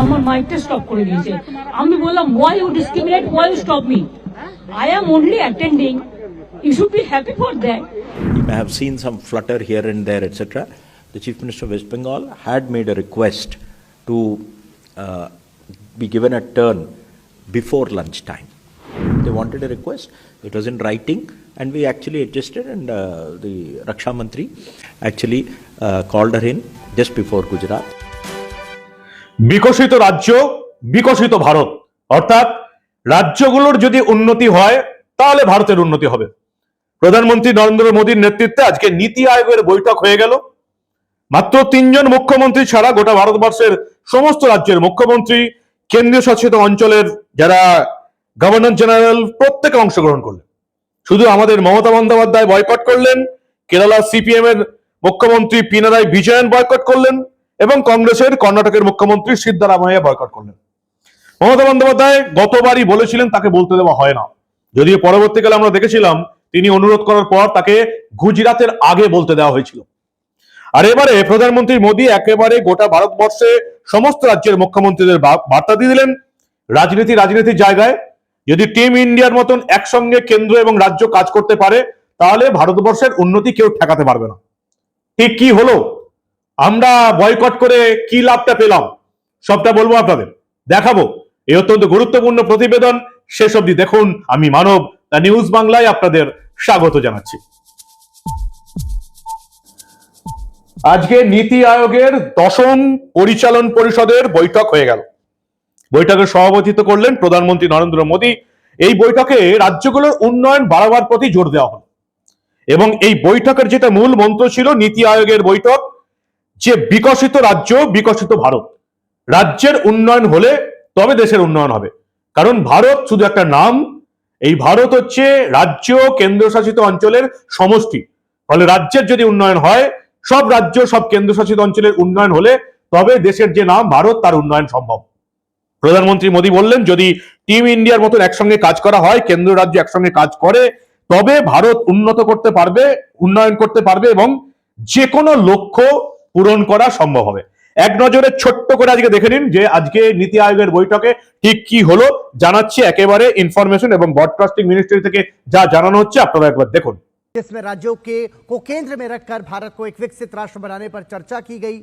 আমার মাইকটা স্টপ করে দিয়েছে আমি বললাম why you discriminate why you stop me I am only attending you should be happy for that You may have seen some flutter here and there, etc. The Chief Minister of West Bengal had made a request to uh, be given a turn before lunchtime. They wanted a request, it was in writing, and we actually adjusted, and uh, the Raksha Mantri actually uh, called her in just before Gujarat. বিকশিত রাজ্য, বিকশিত ভারত। অর্থাৎ রাজ্যগুলোর যদি উন্নতি হয়, তাহলে ভারতের উন্নতি হবে। প্রধানমন্ত্রী নরেন্দ্র মোদীর নেতৃত্বে আজকে নীতি আয়োগের বৈঠক হয়ে গেল। মাত্র তিনজন মুখ্যমন্ত্রী ছাড়া গোটা ভারতবর্ষের সমস্ত রাজ্যের মুখ্যমন্ত্রী, কেন্দ্রীয় শাসিত অঞ্চলের যারা গভর্নর জেনারেল প্রত্যেকে অংশগ্রহণ করলেন। শুধু আমাদের মমতা বন্দ্যোপাধ্যায় বয়কট করলেন কেরালা সিপিএম এর মুখ্যমন্ত্রী, পিনারায় বিজয়ন বয়কট করলেন। এবং কংগ্রেসের কর্ণাটকের মুখ্যমন্ত্রী সিদ্ধারামাইয়া বয়কট করলেন। মমতা বন্দ্যোপাধ্যায় গতবারই বলেছিলেন, তাকে বলতে দেওয়া হয় না। যদিও পরবর্তীকালে আমরা দেখেছিলাম, তিনি অনুরোধ করার পর তাকে গুজরাতের আগে বলতে দেওয়া হয়েছিল। আর এবারে প্রধানমন্ত্রী মোদী একেবারে গোটা ভারতবর্ষে সমস্ত রাজ্যের মুখ্যমন্ত্রীদের বার্তা দিয়ে দিলেন, রাজনীতি রাজনীতির জায়গায়। যদি টিম ইন্ডিয়ার মতন একসঙ্গে কেন্দ্র এবং রাজ্য কাজ করতে পারে, তাহলে ভারতবর্ষের উন্নতি কেউ ঠেকাতে পারবে না। ঠিক কি হলো? আমরা বয়কট করে কি লাভটা পেলাম? সবটা বলব আপনাদের। দেখাবো। এই অত্যন্ত গুরুত্বপূর্ণ প্রতিবেদন শেষ অবধি দেখুন। আমি মানব, দ্য নিউজ বাংলায় আপনাদের স্বাগত জানাচ্ছি। আজকে নীতি আয়োগের দশম পরিচালন পরিষদের বৈঠক হয়ে গেল। বৈঠকে সভাপতিত্ব করলেন প্রধানমন্ত্রী নরেন্দ্র মোদী। এই বৈঠকে রাজ্যগুলোর উন্নয়ন বাড়াবার প্রতি জোর দেওয়া হলো। এবং এই বৈঠকের যেটা মূল মন্ত্র ছিল নীতি আয়োগের বৈঠক যে বিকশিত রাজ্য, বিকশিত ভারত। রাজ্যের উন্নয়ন হলে তবে দেশের উন্নয়ন হবে। কারণ ভারত শুধু একটা নাম, এই ভারত হচ্ছে রাজ্য কেন্দ্রশাসিত অঞ্চলের সমষ্টি। ফলে রাজ্যের যদি উন্নয়ন হয়, সব রাজ্য, সব কেন্দ্রশাসিত অঞ্চলের উন্নয়ন হলে তবে দেশের যে নাম, ভারত, তার উন্নয়ন সম্ভব। প্রধানমন্ত্রী মোদী বললেন, যদি টিম ইন্ডিয়ার মতন একসঙ্গে কাজ করা হয়, কেন্দ্র রাজ্য একসঙ্গে কাজ করে, তবে ভারত উন্নত করতে পারবে, উন্নয়ন করতে পারবে এবং যে কোনো লক্ষ্য পূরণ করা সম্ভব হবে এক নজরে ছোট্ট করে আজকে দেখে নিন যে আজকে নীতি আয়োগের বৈঠকে ঠিক কি হলো জানাচ্ছি একেবারে ইনফরমেশন এবং ব্রডকাস্টিং মিনিস্ট্রি থেকে যা জানানো হচ্ছে আপনারা একবার দেখুন जिसमें राज्यों के को केंद्र में रखकर भारत को एक विकसित राष्ट्र बनाने पर चर्चा की गई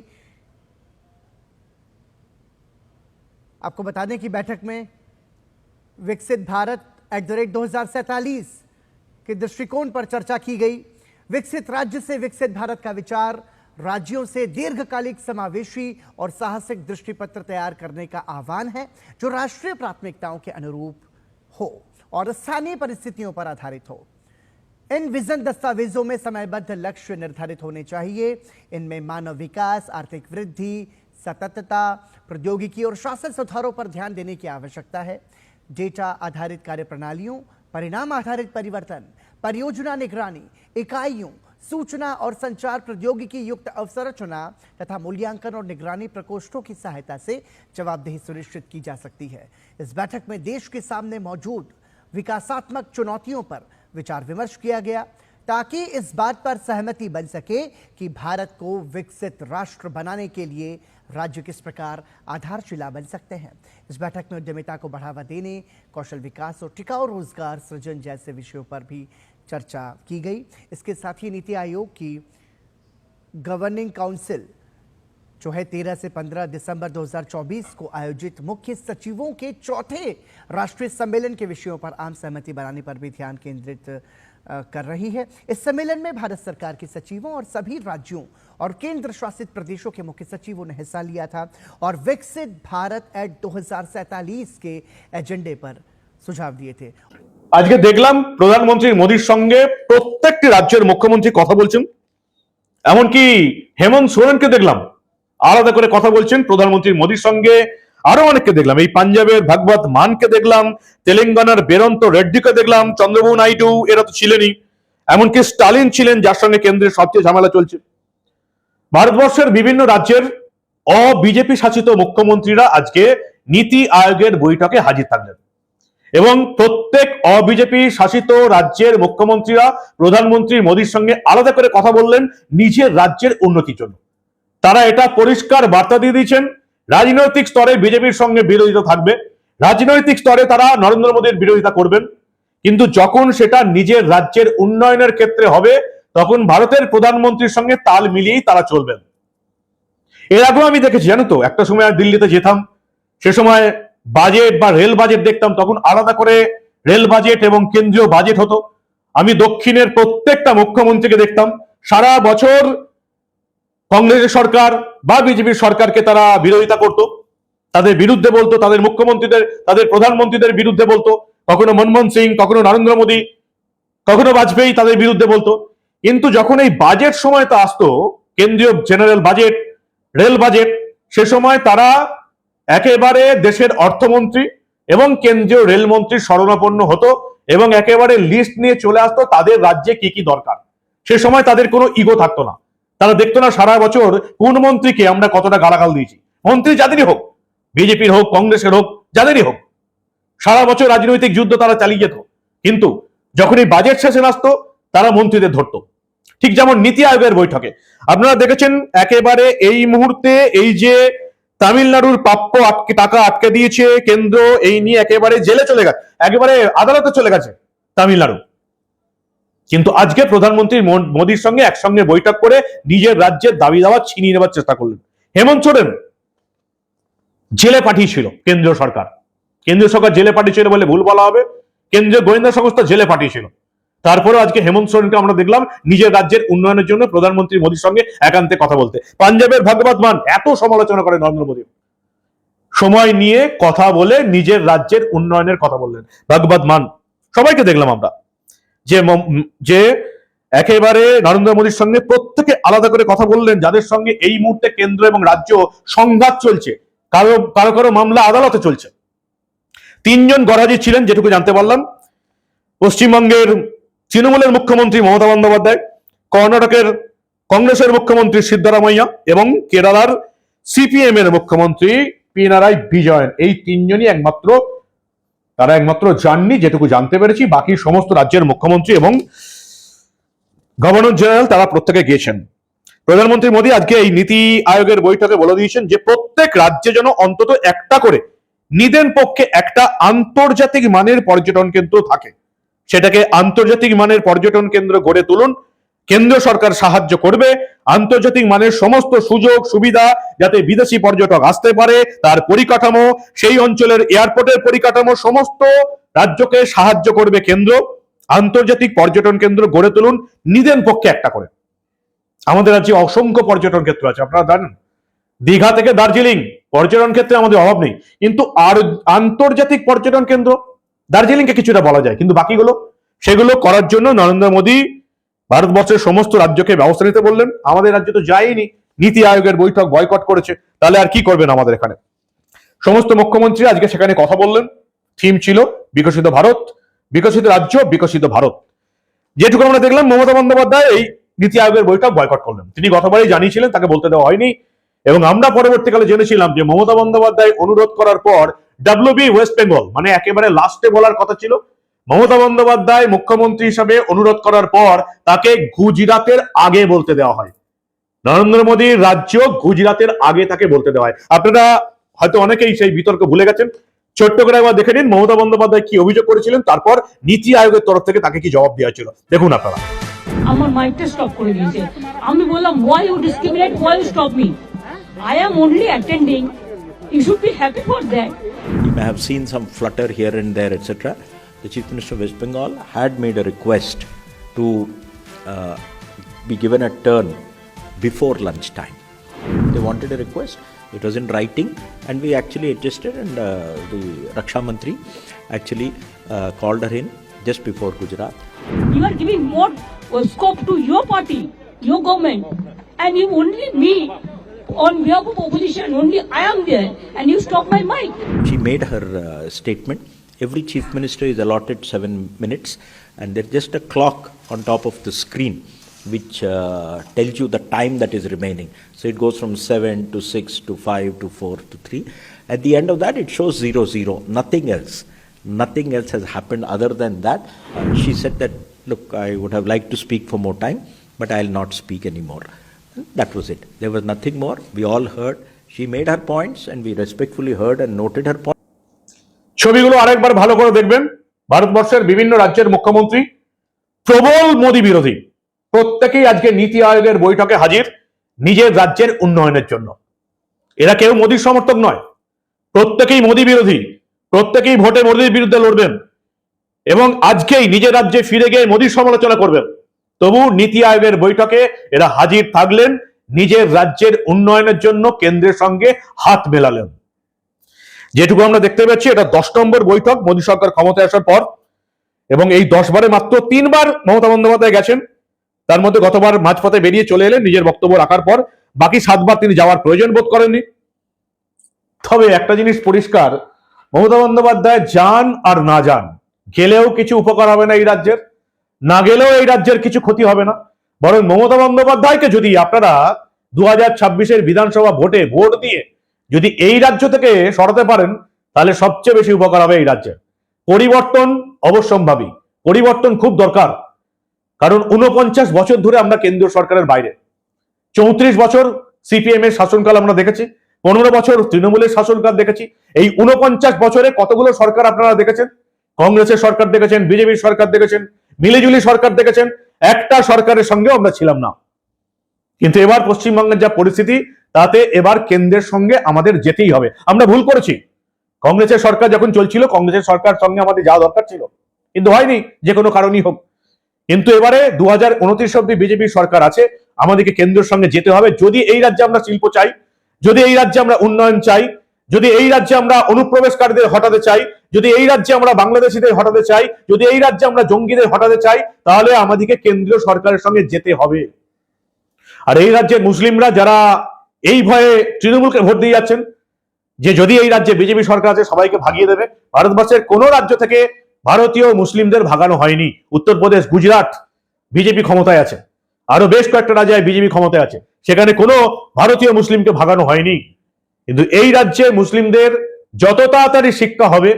आपको बता दें कि बैठक में विकसित भारत एट द रेट दो के दृष्टिकोण पर चर्चा की गई विकसित राज्य से विकसित भारत का विचार राज्यों से दीर्घकालिक समावेशी और साहसिक दृष्टिपत्र तैयार करने का आह्वान है, जो राष्ट्रीय प्राथमिकताओं के अनुरूप हो और स्थानीय परिस्थितियों पर आधारित हो। इन विजन दस्तावेजों में समयबद्ध लक्ष्य निर्धारित होने चाहिए। इनमें मानव विकास, आर्थिक वृद्धि, सततता, प्रौद्योगिकी और शासन सुधारों पर ध्यान देने की आवश्यकता है। डेटा आधारित कार्यप्रणालियों, परिणाम आधारित परिवर्तन, परियोजना निगरानी, इकाइयों सूचना और संचार प्रौद्योगिकी युक्त अवसंरचना तथा मूल्यांकन और निगरानी प्रकोष्ठों की सहायता से जवाबदेही सुनिश्चित की जा सकती है। इस बैठक में देश के सामने मौजूद विकासात्मक चुनौतियों पर विचार विमर्श किया गया ताकि इस बात पर सहमति बन सके कि भारत को विकसित राष्ट्र बनाने के लिए राज्य किस प्रकार आधारशिला बन सकते हैं। इस बैठक में उद्यमिता को बढ़ावा देने, कौशल विकास और टिकाऊ रोज़गार सृजन जैसे विषयों पर भी चर्चा की गई। इसके साथ ही नीति आयोग की गवर्निंग काउंसिल जो है 13 से 15 दिसंबर 2024 को आयोजित मुख्य सचिवों के चौथे राष्ट्रीय सम्मेलन के विषयों पर आम सहमति बनाने पर भी ध्यान केंद्रित कर रही है। इस सम्मेलन में भारत सरकार के सचिवों और सभी राज्यों और केंद्र शासित प्रदेशों के मुख्य सचिवों ने हिस्सा लिया था और विकसित भारत एट 2047 के एजेंडे पर सुझाव दिए थे। আজকে দেখলাম প্রধানমন্ত্রী মোদীর সঙ্গে প্রত্যেকটি রাজ্যের মুখ্যমন্ত্রী কথা বলছেন। এমনকি হেমন্ত সোরেনকে দেখলাম। আলাদা করে কথা বলছেন প্রধানমন্ত্রী মোদীর সঙ্গে। আরও অনেককে দেখলাম। এই পাঞ্জাবের ভাগবত মানকে দেখলাম। তেলেঙ্গানার বেরন্ত রেড্ডিকে দেখলাম। চন্দ্রবাবু নাইডু, এরা তো ছিলেনই। এমনকি স্টালিন ছিলেন, যার সঙ্গে কেন্দ্রের সবচেয়ে ঝামেলা চলছে। ভারতবর্ষের বিভিন্ন রাজ্যের অবিজেপি শাসিত মুখ্যমন্ত্রীরা আজকে নীতি আয়োগের বৈঠকে হাজির থাকলেন। এবং প্রত্যেক অবিজেপি শাসিত রাজ্যের মুখ্যমন্ত্রীরা প্রধানমন্ত্রী মোদীর সঙ্গে আলাদা করে কথা বললেন নিজের রাজ্যের উন্নতির জন্য। তারা এটা পরিষ্কার বার্তা দিয়ে দিয়েছেন, রাজনৈতিক স্তরে বিজেপির সঙ্গে বিরোধিতা থাকবে, রাজনৈতিক স্তরে তারা নরেন্দ্র মোদীর বিরোধিতা করবেন, কিন্তু যখন সেটা নিজের রাজ্যের উন্নয়নের ক্ষেত্রে হবে, তখন ভারতের প্রধানমন্ত্রীর সঙ্গে তাল মিলিয়েই তারা চলবেন। এর আগেও আমি দেখেছি, জানো তো, একটা সময় দিল্লিতে যেতাম, সে সময় বাজেট বা রেল বাজেট দেখতাম, তখন আলাদা করে রেল বাজেট এবং কেন্দ্রীয় বাজেট হতো। আমি দক্ষিণের প্রত্যেকটা মুখ্যমন্ত্রীকে দেখতাম। সারা বছর কংগ্রেসের সরকার বা বিজেপির সরকারকে তারা বিরোধিতা করত। তাদের বিরুদ্ধে বলতো, তাদের মুখ্যমন্ত্রীদের, তাদের প্রধানমন্ত্রীদের বিরুদ্ধে বলতো। কখনো মনমোহন সিং, কখনো নরেন্দ্র মোদী, কখনো বাজপেয়ী তাদের বিরুদ্ধে বলতো। কিন্তু যখন এই বাজেট সময় তা আসতো, কেন্দ্রীয় জেনারেল বাজেট, রেল বাজেট, সে সময় তারা একেবারে দেশের অর্থমন্ত্রী এবং কেন্দ্রীয় রেলমন্ত্রী শরণাপন্ন হতো এবং একেবারে লিস্ট নিয়ে চলে আসতো তাদের রাজ্যে কি কি দরকার। সে সময় তাদের কোনো ইগো থাকতো না। তারা দেখতো না সারা বছর কোন মন্ত্রীকে আমরা কতটা গালাগাল দিয়েছি। মন্ত্রী যাদেরই হোক, বিজেপির হোক, কংগ্রেসের হোক, যাদেরই হোক, সারা বছর রাজনৈতিক যুদ্ধ তারা চালিয়ে যেত। কিন্তু যখন এই বাজেট শেষে আসতো, তারা মন্ত্রীদের ধরতো। ঠিক যেমন নীতি আয়োগের বৈঠকে। আপনারা দেখেছেন একেবারে এই মুহূর্তে এই যে তামিলনাড়ুর প্রাপ্য আটকে টাকা আটকে দিয়েছে কেন্দ্র, এই নিয়ে একেবারে জেলে চলে গেছে, একেবারে আদালতে চলে গেছে তামিলনাড়ু। কিন্তু আজকে প্রধানমন্ত্রী মোদীর সঙ্গে একসঙ্গে বৈঠক করে নিজের রাজ্যের দাবি দাওয়া ছিনিয়ে নেওয়ার চেষ্টা করলেন। হেমন্ত সোরেন জেলে পাঠিয়েছিল কেন্দ্রীয় সরকার। কেন্দ্রীয় সরকার জেলে পাঠিয়েছিল বলে ভুল বলা হবে। কেন্দ্রীয় গোয়েন্দা সংস্থা জেলে পাঠিয়েছিল। তারপরে আজকে হেমন্ত সোরেনকে আমরা দেখলাম নিজের রাজ্যের উন্নয়নের জন্য প্রধানমন্ত্রী মোদীর সঙ্গে একান্তে কথা বলতে। পাঞ্জাবের ভাগবত মান, এত সমালোচনা করে নরেন্দ্র মোদী। সময় নিয়ে কথা বলে নিজের রাজ্যের উন্নয়নের কথা বললেন। ভাগবত মান, সবাইকে দেখলাম আমরা। যে যে একেবারে নরেন্দ্র মোদীর সঙ্গে প্রত্যেকে আলাদা করে কথা বললেন, যাদের সঙ্গে এই মুহূর্তে কেন্দ্র এবং রাজ্য সংঘাত চলছে, কারও কারও কারও মামলা আদালতে চলছে। তিনজন গরাজি ছিলেন, যেটুকু জানতে পারলাম। পশ্চিমবঙ্গের তৃণমূলের মুখ্যমন্ত্রী মমতা বন্দ্যোপাধ্যায়, কর্ণাটকের কংগ্রেসের মুখ্যমন্ত্রী সিদ্ধারামাইয়া এবং কেরালার সিপিএম এর মুখ্যমন্ত্রী পিনারাই বিজয়ন। এই তিনজনই একমাত্র, তারা একমাত্র জাননি, যেটুকু জানতে পেরেছি। বাকি সমস্ত রাজ্যের মুখ্যমন্ত্রী এবং গভর্নর জেনারেল তারা প্রত্যেকে গিয়েছেন। প্রধানমন্ত্রী মোদী আজকে এই নীতি আয়োগের বৈঠকে বলে দিয়েছেন যে, প্রত্যেক রাজ্যে যেন অন্তত একটা করে, নিদেন পক্ষে একটা আন্তর্জাতিক মানের পর্যটন কেন্দ্র থাকে। সেটাকে আন্তর্জাতিক মানের পর্যটন কেন্দ্র গড়ে তুলুন। কেন্দ্র সরকার সাহায্য করবে। আন্তর্জাতিক মানের সমস্ত সুযোগ, সুবিধা যাতে বিদেশি পর্যটক আসতে পারে, তার পরিকাঠামো, সেই অঞ্চলের এয়ারপোর্টের পরিকাঠামো সমস্ত রাজ্যকে সাহায্য করবে কেন্দ্র। আন্তর্জাতিক পর্যটন কেন্দ্র গড়ে তুলুন নিদেন পক্ষে একটা করে। আমাদের রাজ্যে অসংখ্য পর্যটন ক্ষেত্র আছে, আপনারা জানেন। দীঘা থেকে দার্জিলিং, পর্যটন ক্ষেত্রে আমাদের অভাব নেই। কিন্তু আর আন্তর্জাতিক পর্যটন কেন্দ্র দার্জিলিংকে কিছুটা বলা যায়, কিন্তু বাকিগুলো, সেগুলো করার জন্য নরেন্দ্র মোদী ভারতবর্ষের সমস্ত রাজ্যকে ব্যবস্থা নিতে বললেন। আমাদের রাজ্য তো যায়নি, নীতি আয়োগের বৈঠক বয়কট করেছে, তাহলে আর কি করবেন আমাদের এখানে? সমস্ত মুখ্যমন্ত্রী আজকে সেখানে কথা বললেন, থিম ছিল বিকশিত ভারত, বিকশিত রাজ্য, বিকশিত ভারত। যেটুকু আমরা দেখলাম, মমতা বন্দ্যোপাধ্যায় এই নীতি আয়োগের বৈঠক বয়কট করলেন। তিনি গতবারই জানিয়েছিলেন, তাকে বলতে দেওয়া হয়নি, এবং আমরা পরবর্তীকালে জেনেছিলাম যে মমতা বন্দ্যোপাধ্যায় অনুরোধ করার পর ডাব্লিউবি ওয়েস্ট বেঙ্গল মানে একেবারে লাস্টে বলার কথা ছিল। মমতা বন্দ্যোপাধ্যায় মুখ্যমন্ত্রী হিসাবে অনুরোধ করার পর তাকে গুজরাতের আগে বলতে দেওয়া হয়। নরেন্দ্র মোদীর রাজ্য গুজরাতের আগে তাকে বলতে দেওয়া হয়। আপনারা হয়তো অনেকেই সেই বিতর্ক ভুলে গেছেন। ছোট্ট করে একবার দেখে নিন মমতা বন্দ্যোপাধ্যায় কি অভিযোগ করেছিলেন, তারপর নীতি আয়োগের তরফ থেকে তাকে কি জবাব দেওয়া ছিল দেখুন আপনারা। আমার মাইকটা স্টপ করে দিয়েছে। আমি বললাম why you discriminate why you stop me I am only attending You should be happy for that. You may have seen some flutter here and there, etc. The Chief Minister of West Bengal had made a request to uh, be given a turn before lunchtime. They wanted a request. It was in writing, and we actually adjusted. And uh, the Raksha Mantri actually uh, called her in just before Gujarat. You are giving more uh, scope to your party, your government, and you only me on behalf of opposition. Only I am there, and you stop my mic. She made her uh, statement. Every chief minister is allotted seven minutes, and there's just a clock on top of the screen which uh, tells you the time that is remaining. So it goes from seven to six to five to four to three. At the end of that, it shows zero zero. Nothing else. Nothing else has happened other than that. She said that, look, I would have liked to speak for more time, but I'll not speak anymore. That was it. There was nothing more. We all heard. She made her points, and we respectfully heard and noted her points. ছবিগুলো আরেকবার ভালো করে দেখবেন ভারতবর্ষের বিভিন্ন রাজ্যের মুখ্যমন্ত্রী প্রবল মোদী বিরোধী প্রত্যেকেই আজকে নীতি আয়োগের বৈঠকে হাজির নিজের রাজ্যের উন্নয়নের জন্য এরা কেউ মোদীর সমর্থক নয় প্রত্যেকেই মোদী বিরোধী প্রত্যেকেই ভোটে মোদীর বিরুদ্ধে লড়বেন এবং আজকেই নিজের রাজ্যে ফিরে গিয়ে মোদীর সমালোচনা করবেন তবু নীতি আয়োগের বৈঠকে এরা হাজির থাকলেন, নিজের রাজ্যের উন্নয়নের জন্য কেন্দ্রের সঙ্গে হাত মেলালেন। যেটুকু আমরা দেখতে পাচ্ছি এটা দশ নম্বর বৈঠক, মোদী সরকার ক্ষমতায় আসার পর। এবং এই দশ বারে মাত্র তিনবার মমতা বন্দ্যোপাধ্যায় গেছেন। তার মধ্যে গতবার মাঝপথে বেরিয়ে চলে এলেন, নিজের বক্তব্য রাখার পর। বাকি সাতবার তিনি যাওয়ার প্রয়োজন বোধ করেননি। তবে একটা জিনিস পরিষ্কার, মমতা বন্দ্যোপাধ্যায় যান আর না যান, গেলেও কিছু উপকার হবে না এই রাজ্যের। না গেলেও এই রাজ্যের কিছু ক্ষতি হবে না। বরং মমতা বন্দ্যোপাধ্যায়কে যদি আপনারা দু হাজার ছাব্বিশের বিধানসভা ভোটে ভোট দিয়ে যদি এই রাজ্য থেকে সরাতে পারেন, তাহলে সবচেয়ে বেশি উপকার হবে এই রাজ্যের। পরিবর্তন অবশ্যম্ভাবী। পরিবর্তন খুব দরকার। কারণ উনপঞ্চাশ বছর ধরে আমরা কেন্দ্রীয় সরকারের বাইরে। চৌত্রিশ বছর সিপিএম এর শাসনকাল আমরা দেখেছি। পনেরো বছর তৃণমূলের শাসনকাল দেখেছি। এই উনপঞ্চাশ বছরে কতগুলো সরকার আপনারা দেখেছেন? কংগ্রেসের সরকার দেখেছেন, বিজেপির সরকার দেখেছেন মিলেজুলি সরকার দেখেছেন, একটা সরকারের সঙ্গে আমরা ছিলাম না। কিন্তু এবার পশ্চিমবঙ্গের যা পরিস্থিতি, তাতে এবার কেন্দ্রের সঙ্গে আমাদের যেতেই হবে। আমরা ভুল করেছি। কংগ্রেসের সরকার যখন চলছিল, কংগ্রেসের সরকার সঙ্গে আমাদের যাওয়া দরকার ছিল। কিন্তু হয়নি, যে কোনো কারণই হোক। কিন্তু এবারে দু হাজার উনত্রিশ অব্দি বিজেপির সরকার আছে, আমাদেরকে কেন্দ্রের সঙ্গে যেতে হবে। যদি এই রাজ্যে আমরা শিল্প চাই, যদি এই রাজ্যে আমরা উন্নয়ন চাই, যদি এই রাজ্যে আমরা অনুপ্রবেশকারীদের হটাতে চাই যদি এই রাজ্যে আমরা বাংলাদেশিদের হটাতে চাই, যদি এই রাজ্যে আমরা জঙ্গিদের হটাতে চাই, তাহলে আমাদেরকে কেন্দ্রীয় সরকারের সঙ্গে যেতে হবে। আর এই রাজ্যের মুসলিমরা যারা এই ভয়ে তৃণমূলকে ভোট দিয়ে যাচ্ছেন, যে যদি এই রাজ্যে বিজেপি সরকার আছে, সবাইকে ভাগিয়ে দেবে। ভারতবর্ষের কোন রাজ্য থেকে ভারতীয় মুসলিমদের ভাগানো হয়নি। উত্তরপ্রদেশ, গুজরাট, বিজেপি ক্ষমতায় আছে। আরও বেশ কয়েকটা রাজ্যে বিজেপি ক্ষমতায় আছে। সেখানে কোনো ভারতীয় মুসলিমকে ভাগানো হয়নি। কিন্তু এই রাজ্যে মুসলিমদের যত তাড়াতাড়ি শিক্ষা হবে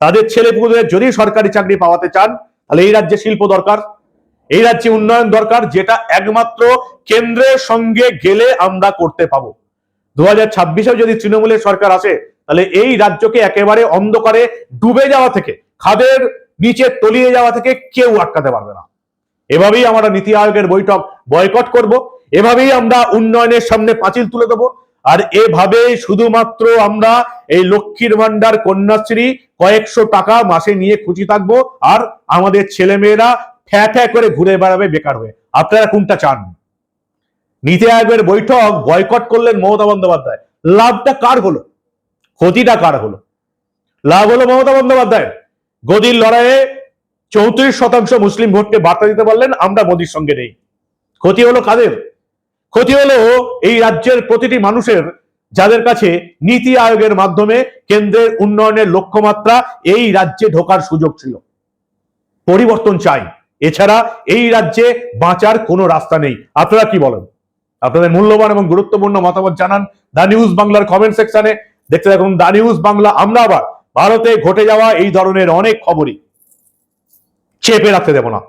তাদের ছেলে ছেলেপুলেদের যদি সরকারি চাকরি পাওয়াতে চান, তাহলে এই রাজ্যে শিল্প দরকার। এই রাজ্যে উন্নয়ন দরকার, যেটা একমাত্র কেন্দ্রের সঙ্গে গেলে আমরা করতে পাবো। দু হাজার যদি তৃণমূলের সরকার আসে, তাহলে এই রাজ্যকে একেবারে অন্ধকারে ডুবে যাওয়া থেকে, খাদের নিচে তলিয়ে যাওয়া থেকে কেউ আটকাতে পারবে না। এভাবেই আমরা নীতি আয়োগের বৈঠক বয়কট করব। এভাবেই আমরা উন্নয়নের সামনে পাঁচিল তুলে দেবো। আর এভাবে শুধুমাত্র আমরা এই লক্ষ্মীর ভান্ডার কন্যাশ্রী কয়েকশো টাকা মাসে নিয়ে খুশি থাকব, আর আমাদের ছেলেমেয়েরা ঠ্যা ঠ্যা করে ঘুরে বেড়াবে, বেকার হয়ে। আপনারা কোনটা চান? নীতি আয়োগের বৈঠক, বয়কট করলেন মমতা বন্দ্যোপাধ্যায়। লাভটা কার হলো? ক্ষতিটা কার হলো? লাভ হলো মমতা বন্দ্যোপাধ্যায় গদির লড়াইয়ে চৌত্রিশ শতাংশ মুসলিম ভোটকে বার্তা দিতে পারলেন, আমরা মোদির সঙ্গে নেই। ক্ষতি হলো কাদের? ক্ষতি হলো এই রাজ্যের প্রতিটি মানুষের যাদের কাছে নীতি আয়োগের মাধ্যমে কেন্দ্রের উন্নয়নের লক্ষ্যমাত্রা এই রাজ্যে ঢোকার সুযোগ ছিল। পরিবর্তন চাই। এছাড়া এই রাজ্যে বাঁচার কোনো রাস্তা নেই। আপনারা কি বলেন? আপনাদের মূল্যবান এবং গুরুত্বপূর্ণ মতামত জানান দা নিউজ বাংলার কমেন্ট সেকশনে। দেখতে থাকুন দা নিউজ বাংলা। আমরা আবার ভারতে ঘটে যাওয়া এই ধরনের অনেক খবরই চেপে রাখতে দেব না।